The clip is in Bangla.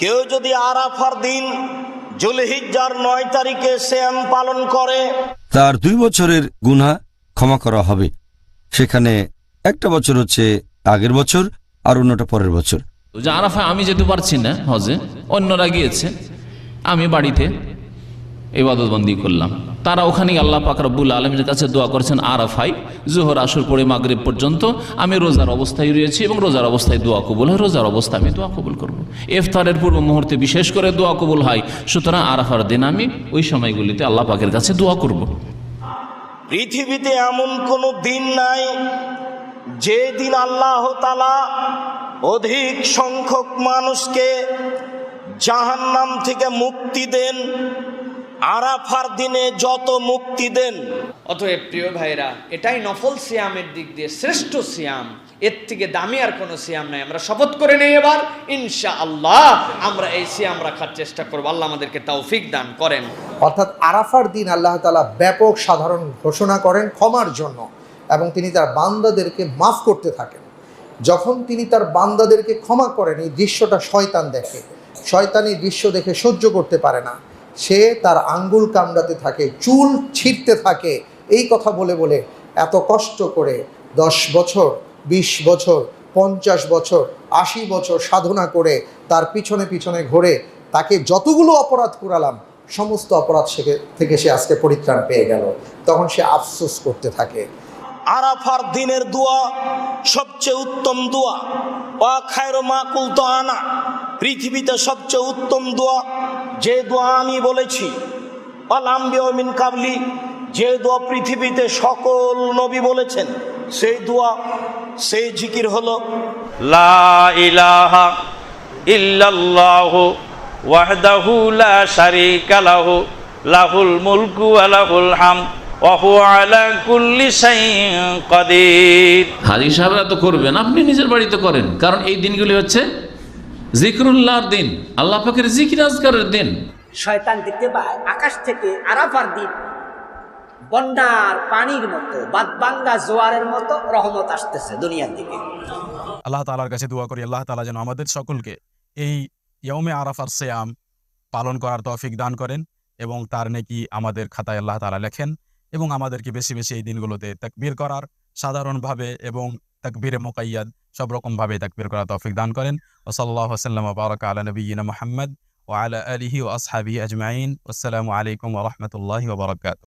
কেউ যদি আরাফার দিন জুলহিজ্জার নয় তারিখে শ্যাম পালন করে তার দুই বছরের গুনা ক্ষমা করা হবে। সেখানে একটা বছর হচ্ছে আগের বছর আর অন্যটা পরের বছর। যে আরাফা আমি যেতে পারছি না হজে অন্যরা গিয়েছে আমি বাড়িতে এবাদতবন্দি করলাম। তারা ওখানেই আল্লাহ পাক রব্বুল আলমের কাছে দোয়া করেছেন আরাফাই জোহর, আসর পরে মাগরিব পর্যন্ত আমি রোজার অবস্থায় রয়েছি এবং রোজার অবস্থায় দোয়া কবুল হয়, রোজার অবস্থায় আমি দোয়া কবুল করব। ইফতারের পূর্ব মুহূর্তে বিশেষ করে দোয়া কবুল হয়, সুতরাং আরাফার দিন আমি ওই সময়গুলিতে আল্লাহ পাকের কাছে দোয়া করব। পৃথিবীতে এমন কোনো দিন নাই যে দিন আল্লাহ তালা অধিক সংখ্যক মানুষকে জাহান্নাম থেকে মুক্তি দেন আরাফার দিনে যত মুক্তি দেন। অতএব প্রিয় ভাইরা এটাই নফল সিয়ামের দিক দিয়ে শ্রেষ্ঠ সিয়াম। এর থেকে দামি আর কোনো সিয়াম নাই। আমরা শপথ করে নেই এবার। ইনশা আল্লাহ আমরা এই সিয়াম রাখার চেষ্টা করব। আল্লাহ আমাদেরকে তৌফিক দান করেন। অর্থাৎ আরাফার দিন আল্লাহ তালা ব্যাপক সাধারণ ঘোষণা করেন ক্ষমার জন্য এবং তিনি তার বান্দাদেরকে মাফ করতে থাকেন। যখন তিনি তার বান্দাদেরকে ক্ষমা করেন এই দৃশ্যটা শয়তান দেখে। শয়তান এই দৃশ্য দেখে সহ্য করতে পারে না। সে তার আঙ্গুল কামড়াতে থাকে, চুল ছিঁড়তে থাকে। এই কথা বলে বলে এত কষ্ট করে দশ বছর, বিশ বছর, পঞ্চাশ বছর, আশি বছর সাধনা করে তার পিছনে পিছনে ঘুরে তাকে যতগুলো অপরাধ করালাম সমস্ত অপরাধ থেকে সে আজকে পরিত্রাণ পেয়ে গেল। তখন সে আফসোস করতে থাকে। আরাফার দিনের দোয়া সবচেয়ে উত্তম দোয়া। ওয়া খায়র মাকুল তো আনা। পৃথিবীতে সবচেয়ে উত্তম দোয়া যে দোয়া আমি বলেছি অলাম্বিও মিন কাবলি যে দোয়া পৃথিবীতে সকল নবী বলেছেন সেই দোয়া সেই জিকির হলো লা ইলাহা ইল্লাল্লাহু ওয়াহদাহু লা শারীকা লাহু লাহুল মুলকু ওয়া লাহুল হামদ ওয়া কুল্লি শাইইন কাদির। হাজি সাহেবরা তো করবেন আপনি নিজের বাড়িতে করেন কারণ এই দিনগুলি হচ্ছে জিক্রুল্লাহর দিন আল্লাহ পাকের জিকির আজকারের দিন। শয়তান দেখতে পায় আকাশ থেকে আরাফার দিন। বন্যার পানির মতো বাদবাঙ্গা জোয়ারের মতো রহমত আসতেছে দুনিয়ার দিকে। আল্লাহ তালার কাছে দোয়া করি আল্লাহ তালা যেন আমাদের সকলকে এই ইয়মে আরাফার সেয়াম পালন করার তৌফিক দান করেন এবং তার নাকি আমাদের খাতায় আল্লাহ তালা লেখেন এবং আমাদেরকে বেশি বেশি এই দিনগুলোতে তাকবীর করার সাধারণভাবে এবং তাকবীরে মোকাইয়াদ সব রকমভাবে তাকবীর করার তৌফিক দান করেন ও সাল্লাহ সাল্লাম বারক আলা নবীনা মোহাম্মদ ও আলা আলিহি ও আসহাবি আজমাইন আসসালামু আলাইকুম ওরহমতুল্লাহি ওবরাকাত